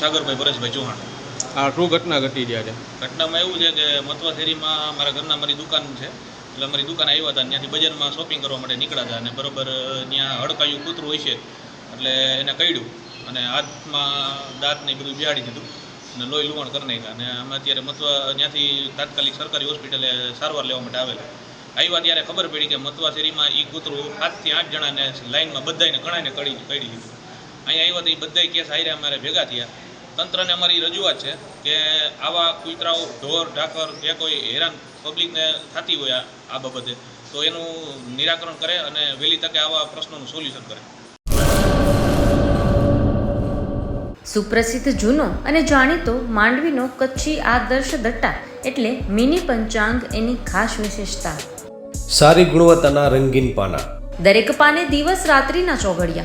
સાગરભાઈ પરેશભાઈ ચૌહાણ. આ શું ઘટના ઘટી ત્યારે ઘટનામાં એવું છે કે મતવા શેરીમાં મારા ઘરના મારી દુકાન છે. એટલે અમારી દુકાન આવ્યા હતા ત્યાંથી બજારમાં શોપિંગ કરવા માટે નીકળ્યા હતા અને બરોબર ત્યાં હડકાયું કૂતરું હોય છે. એટલે એને કઈડ્યું અને હાથમાં દાંત ને એ બધું બિહાડી દીધું અને લોહી લુવણ કરી નાખ્યા. અને અમે અત્યારે મતવા ત્યાંથી તાત્કાલિક સરકારી હોસ્પિટલે સારવાર લેવા માટે આવેલા. આવ્યા ત્યારે ખબર પડી કે મતવા શેરીમાં એ કૂતરું સાતથી આઠ જણાને લાઇનમાં બધાને ઘણાને કડી કડી દીધું અહીંયા આવ્યા તો એ બધા કેસ હારે અમારે ભેગા થયા. તંત્રને અમારી રજૂઆત છે કે આવા કૂતરાઓ ઢોર ઢાકર કે કોઈ હેરાન પબ્લિકને થતી હોય આ- બાબતે તો એનું નિરાકરણ કરે અને વહેલી તકે આવા પ્રશ્નોનું સોલ્યુશન કરે. સુપ્રસિદ્ધ જૂનો અને જાણીતો માંડવીનો કચ્છી આદર્શ દટ્ટા એટલે મિની પંચાંગ એની ખાસ વિશેષતા. સારી ગુણવત્તાના રંગીન પાના. દરેક પાને દિવસ રાત્રિના ચોઘડિયા.